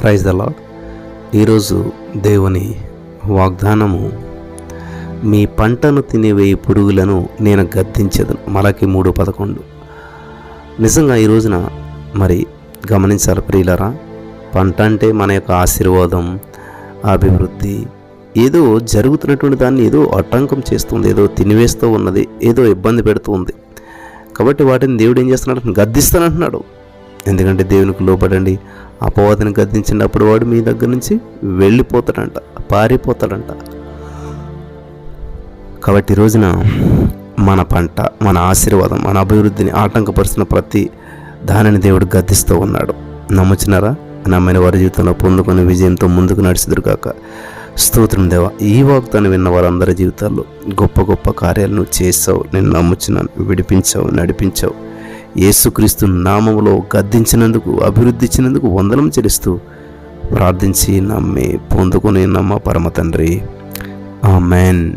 Praise దలా ఈరోజు దేవుని వాగ్దానము మీ పంటను తినేవేయి పురుగులను నేను గద్దించదను. మలకి మూడు పదకొండు. నిజంగా ఈ రోజున మరి గమనించాలి ప్రియులరా పంట అంటే మన యొక్క ఆశీర్వాదం అభివృద్ధి ఏదో జరుగుతున్నటువంటి దాన్ని ఏదో ఆటంకం చేస్తుంది ఏదో తినివేస్తూ ఉన్నది ఏదో ఇబ్బంది పెడుతుంది కాబట్టి వాటిని దేవుడు ఏం చేస్తున్నాడు? గద్దిస్తానంటున్నాడు. ఎందుకంటే దేవునికి లోపడండి అపవాదిని గద్దించినప్పుడు వాడు మీ దగ్గర నుంచి వెళ్ళిపోతాడంట పారిపోతాడంట. కాబట్టి రోజున మన పంట మన ఆశీర్వాదం మన అభివృద్ధిని ఆటంకపరుస్తున్న ప్రతి దానిని దేవుడు గద్దిస్తూ ఉన్నాడు. నమ్ముచున్నారా? నమ్మిన వారి జీవితంలో పొందుకునే విజయంతో ముందుకు నడిచిదురు కాక స్తోత్రం దేవ ఈ వాగ్దానం విన్న వారందరి జీవితాల్లో గొప్ప గొప్ప కార్యాలను చేసావు నేను నమ్ముచున్నాను విడిపించావు నడిపించావు. యేసుక్రీస్తు నామములో గద్దించినందుకు అభివృద్ధి ఇచ్చినందుకు వందనం చెల్లిస్తూ ప్రార్థించి నమ్మి పొందుకుని నమ్మ పరమ తండ్రి. ఆమెన్.